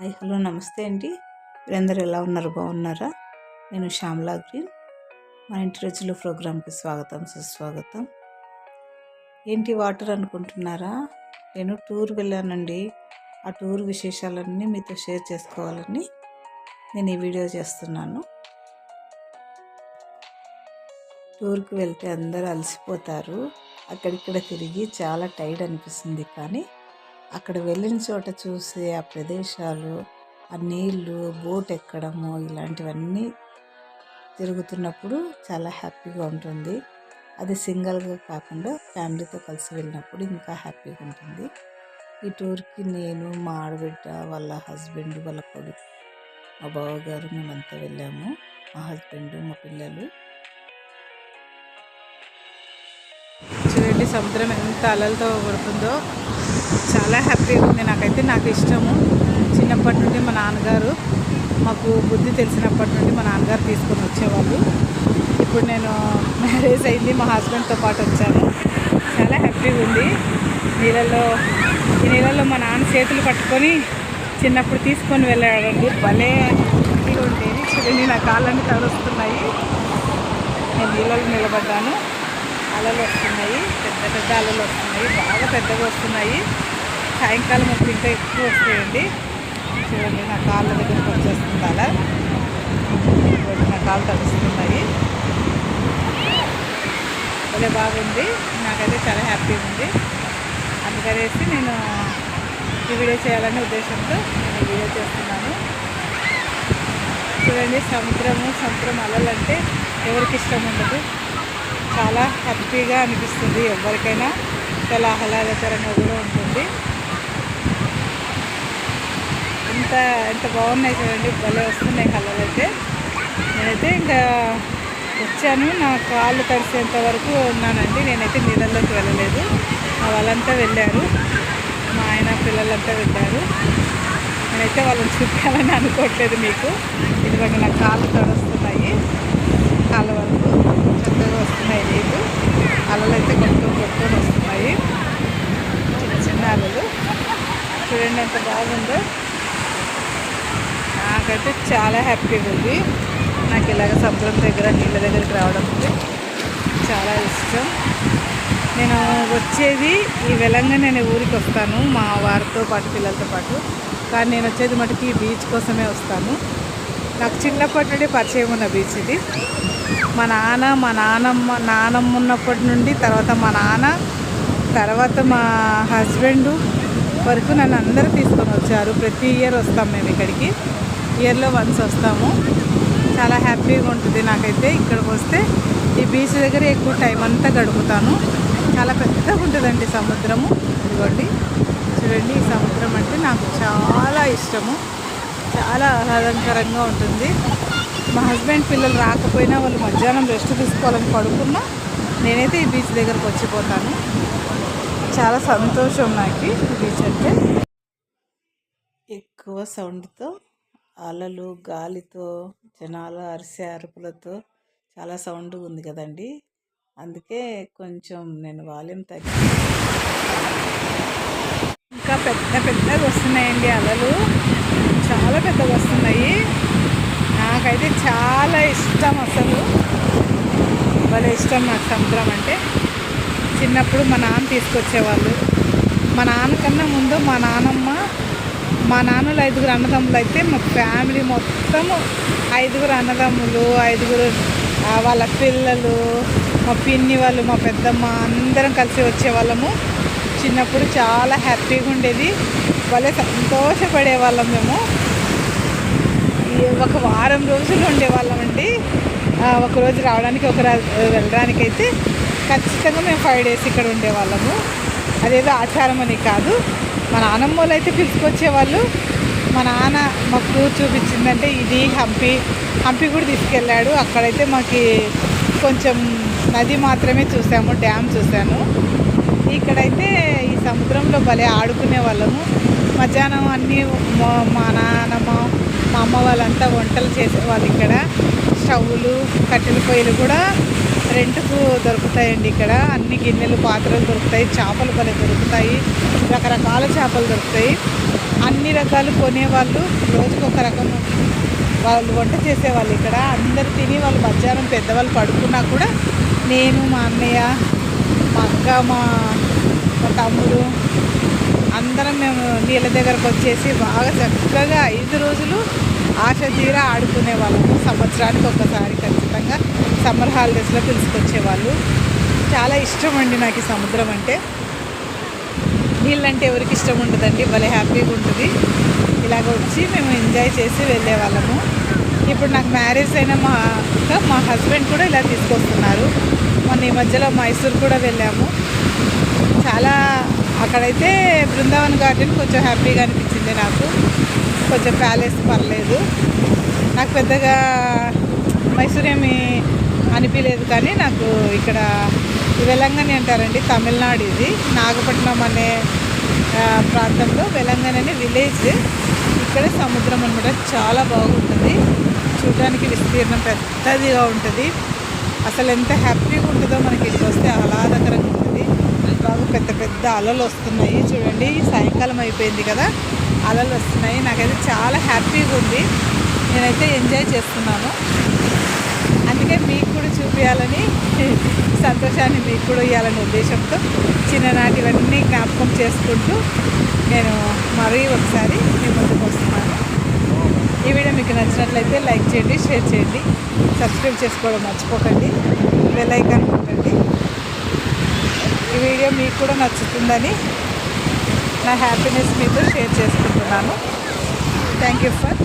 Hi hello నమస్తే అండి. మీరందరూ ఎలా ఉన్నారు? బాగున్నారా? నేను శ్యామలా గ్రీన్. మా ఇంటి రోజులు ప్రోగ్రామ్కి స్వాగతం సుస్వాగతం. ఏంటి వాటర్ అనుకుంటున్నారా? నేను టూర్ వెళ్ళానండి. ఆ టూర్ విశేషాలన్నీ మీతో షేర్ చేసుకోవాలని నేను ఈ వీడియో చేస్తున్నాను. టూర్కి వెళ్తే అందరూ అలసిపోతారు. అక్కడిక్కడ తిరిగి చాలా టైర్డ్ అనిపిస్తుంది కానీ అక్కడ వెళ్ళిన చోట చూసే ఆ ప్రదేశాలు ఆ నీళ్ళు బోట్ ఎక్కడము ఇలాంటివన్నీ తిరుగుతున్నప్పుడు చాలా హ్యాపీగా ఉంటుంది. అది సింగిల్గా కాకుండా ఫ్యామిలీతో కలిసి వెళ్ళినప్పుడు ఇంకా హ్యాపీగా ఉంటుంది. ఈ టూర్కి నేను మా ఆడబిడ్డ వాళ్ళ హస్బెండ్ వాళ్ళ కొడుకు మా బావగారు మేమంతా వెళ్ళాము. మా హస్బెండ్ మా పిల్లలు. సముద్రం ఎంత అలలతో కొడుతుందో చాలా హ్యాపీగా ఉంది నాకైతే నాకు ఇష్టము. చిన్నప్పటి నుండి మా నాన్నగారు మాకు బుద్ధి తెలిసినప్పటి నుండి మా నాన్నగారు తీసుకొని వచ్చేవాళ్ళు. ఇప్పుడు నేను మ్యారేజ్ అయింది మా హస్బెండ్తో పాటు వచ్చాను. చాలా హ్యాపీగా ఉంది. నీళ్ళల్లో ఈ నీళ్ళల్లో మా నాన్న చేతులు పట్టుకొని చిన్నప్పుడు తీసుకొని వెళ్ళాడండి. భలే హ్యాపీగా ఉండేది చూడండి నా కాళ్ళన్నీ తడుస్తున్నాయి. నేను నీళ్ళలో నిలబడ్డాను. అలలు వస్తున్నాయి. పెద్ద పెద్ద అలలు వస్తున్నాయి. బాగా పెద్దగా వస్తున్నాయి. సాయంకాలం అప్పుడు ఇంకా ఎక్కువ వస్తాయండి. చూడండి నా కాళ్ళ దగ్గరకు వచ్చేస్తుంది అలా. చూడండి నా కాళ్ళు తడుస్తున్నాయి. భలే బాగుంది. నాకైతే చాలా హ్యాపీగా ఉంది. అందుకనేసి నేను ఈ వీడియో చేయాలనే ఉద్దేశంతో నేను ఈ వీడియో చేస్తున్నాను. చూడండి సముద్రము సముద్రం అలలంటే ఎవరికి ఇష్టం ఉండదు. చాలా హ్యాపీగా అనిపిస్తుంది. ఎవరికైనా చాలా ఆహ్లాదకరంగా కూడా ఉంటుంది. ఎంత ఎంత బాగున్నాయి చూడండి. భలే వస్తున్నాయి కలర్ అయితే. నేనైతే ఇంకా వచ్చాను. నా కాళ్ళు తడిసేంత వరకు ఉన్నానండి. నేనైతే నీళ్ళల్లోకి వెళ్ళలేదు. వాళ్ళంతా వెళ్ళారు. మా ఆయన పిల్లలంతా వెళ్ళారు. నేనైతే వాళ్ళని చూపించాలని అనుకోవట్లేదు మీకు. ఎందుకంటే నా కాళ్ళు తడుస్తున్నాయి కాళ్ళ వరకు చక్కగా వస్తున్నాయి నీళ్ళు అలలు అయితే కొట్టుకొని కొట్టుకొని వస్తున్నాయి చిన్న చిన్న అలలు చూడండి ఎంత బాగుందో నాకైతే చాలా హ్యాపీగా ఉంది. నాకు ఇలాగ సముద్రం దగ్గర నీళ్ళ దగ్గరికి రావడం అంటే చాలా ఇష్టం. నేను వచ్చేది ఈ వెలంగా నేను ఊరికి వస్తాను మా వారితో పాటు పిల్లలతో పాటు. కానీ నేను వచ్చేది మటుకు ఈ బీచ్ కోసమే వస్తాను. నాకు చిన్నప్పటి నుండి పరిచయం ఉన్న బీచ్ ఇది. మా నాన్న మా నాన్నమ్మ నానమ్మ ఉన్నప్పటి నుండి తర్వాత మా నాన్న తర్వాత మా హస్బెండ్ వరకు నన్ను అందరూ తీసుకొని వచ్చారు. ప్రతి ఇయర్ వస్తాం మేము ఇక్కడికి. ఇయర్లో వన్స్ వస్తాము. చాలా హ్యాపీగా ఉంటుంది నాకైతే ఇక్కడికి వస్తే. ఈ బీచ్ దగ్గర ఎక్కువ టైం అంతా గడుపుతాను. చాలా పెద్దగా ఉంటుందండి సముద్రము. ఇదిగోండి. చూడండి ఈ సముద్రం అంటే నాకు చాలా ఇష్టము. చాలా ఆహ్లాదకరంగా ఉంటుంది. మా హస్బెండ్ పిల్లలు రాకపోయినా వాళ్ళు మధ్యాహ్నం రెస్ట్ తీసుకోవాలని పడుకున్నా నేనైతే ఈ బీచ్ దగ్గరకు వచ్చిపోతాను. చాలా సంతోషం నాకు ఈ బీచ్ అంటే. ఎక్కువ సౌండ్తో అలలు గాలితో జనాలు అరిసే అరుపులతో చాలా సౌండ్ ఉంది కదండి. అందుకే కొంచెం నేను వాల్యూమ్ తగ్గి ఇంకా పెద్ద పెద్దగా వస్తున్నాయండి అలలు. చాలా పెద్దగా వస్తున్నాయి. నాకైతే చాలా ఇష్టం అసలు. భలే ఇష్టం నాకు సముద్రం అంటే. చిన్నప్పుడు మా నాన్న తీసుకొచ్చేవాళ్ళు. మా నాన్నకన్నా ముందు మా నాన్నమ్మ మా నాన్నలు ఐదుగురు అన్నదమ్ములు అయితే మా ఫ్యామిలీ మొత్తము ఐదుగురు అన్నదమ్ములు ఐదుగురు వాళ్ళ పిల్లలు మా పిన్ని వాళ్ళు మా పెద్దమ్మ అందరం కలిసి వచ్చేవాళ్ళము. చిన్నప్పుడు చాలా హ్యాపీగా ఉండేది. భలే సంతోషపడే వాళ్ళం మేము. ఒక వారం రోజులు ఉండేవాళ్ళం అండి. ఒకరోజు రావడానికి ఒక వెళ్ళడానికి అయితే ఖచ్చితంగా మేము ఫైవ్ డేస్ ఇక్కడ ఉండేవాళ్ళము. అదేదో ఆచారం అని కాదు. మా నాన్నమ్మ వాళ్ళు అయితే పిలుచుకొచ్చేవాళ్ళు. మా నాన్న మాకు చూపించిందంటే ఇది హంపి. హంపి కూడా తీసుకెళ్ళాడు. అక్కడైతే మాకు కొంచెం నది మాత్రమే చూసాము డ్యామ్ చూశాను ఇక్కడైతే ఈ సముద్రంలో భలే ఆడుకునే వాళ్ళము. మధ్యాహ్నం అన్నీ మా నాన్నమ్మ మా అమ్మ వాళ్ళంతా వంటలు చేసేవాళ్ళు ఇక్కడ. స్టవ్లు కట్టెల పొయ్యిలు కూడా రెంట్కు దొరుకుతాయండి ఇక్కడ. అన్ని గిన్నెలు పాత్రలు దొరుకుతాయి. చేపలు భలే దొరుకుతాయి. రకరకాల చేపలు దొరుకుతాయి. అన్ని రకాలు కొనేవాళ్ళు. రోజుకు ఒక రకం వాళ్ళు వంట చేసేవాళ్ళు ఇక్కడ. అందరు తిని వాళ్ళు మధ్యాహ్నం పెద్దవాళ్ళు పడుకున్నా కూడా నేను మా అన్నయ్య మా అక్క మా మా తమ్ముడు అందరం మేము నీళ్ళ దగ్గరకు వచ్చేసి బాగా చక్కగా ఐదు రోజులు ఆశ తీరా ఆడుకునే వాళ్ళము సంవత్సరానికి ఒకసారి కదా సమ్మర్ హాలిడేస్లో పిలుచుకొచ్చేవాళ్ళు. చాలా ఇష్టం అండి నాకు ఈ సముద్రం అంటే. నీళ్ళంటే ఎవరికి ఇష్టం ఉండదండి భలే హ్యాపీగా ఉంటుంది. ఇలాగ వచ్చి మేము ఎంజాయ్ చేసి వెళ్ళే వాళ్ళము ఇప్పుడు నాకు మ్యారేజ్ అయిన మా అక్క మా హస్బెండ్ కూడా ఇలా తీసుకొస్తున్నారు. మొన్న ఈ మధ్యలో మైసూర్ కూడా వెళ్ళాము. చాలా అక్కడైతే బృందావన్ గార్డెన్ కొంచెం హ్యాపీగా అనిపించింది నాకు. కొంచెం ప్యాలెస్ పర్లేదు. నాకు పెద్దగా మైసూర్ ఏమి అనిపించలేదు కానీ నాకు ఇక్కడ వెలంగని అంటారండి తమిళనాడు ఇది. నాగపట్నం అనే ప్రాంతంలో వెలంగని అనే విలేజ్. ఇక్కడ సముద్రం అనమాట చాలా బాగుంటుంది. చూడడానికి విస్తీర్ణం పెద్దదిగా ఉంటుంది. అసలు ఎంత హ్యాపీగా ఉంటుందో మనకి ఇక్కడికి వస్తే ఆహ్లాదకరంగా ఉంటుంది. బాగా పెద్ద పెద్ద అలలు వస్తున్నాయి. చూడండి సాయంకాలం అయిపోయింది కదా అలలు వస్తున్నాయి. నాకైతే చాలా హ్యాపీగా ఉంది. నేనైతే ఎంజాయ్ చేస్తున్నాను. అందుకే మీకు చూపించాలని సంతోషాన్ని మీకు కూడా ఇవ్వాలనే ఉద్దేశంతో చిన్ననాటివన్నీ జ్ఞాపకం చేసుకుంటూ నేను మరీ ఒకసారి మీ ముందుకు వస్తున్నాను. ఈ వీడియో మీకు నచ్చినట్లయితే లైక్ చేయండి షేర్ చేయండి సబ్స్క్రైబ్ చేసుకోవడం మర్చిపోకండి బెల్ ఐకాన్ కొట్టండి. ఈ వీడియో మీకు కూడా నచ్చుతుందని నా హ్యాపీనెస్ మీతో షేర్ చేసుకుంటున్నాను. Thank you for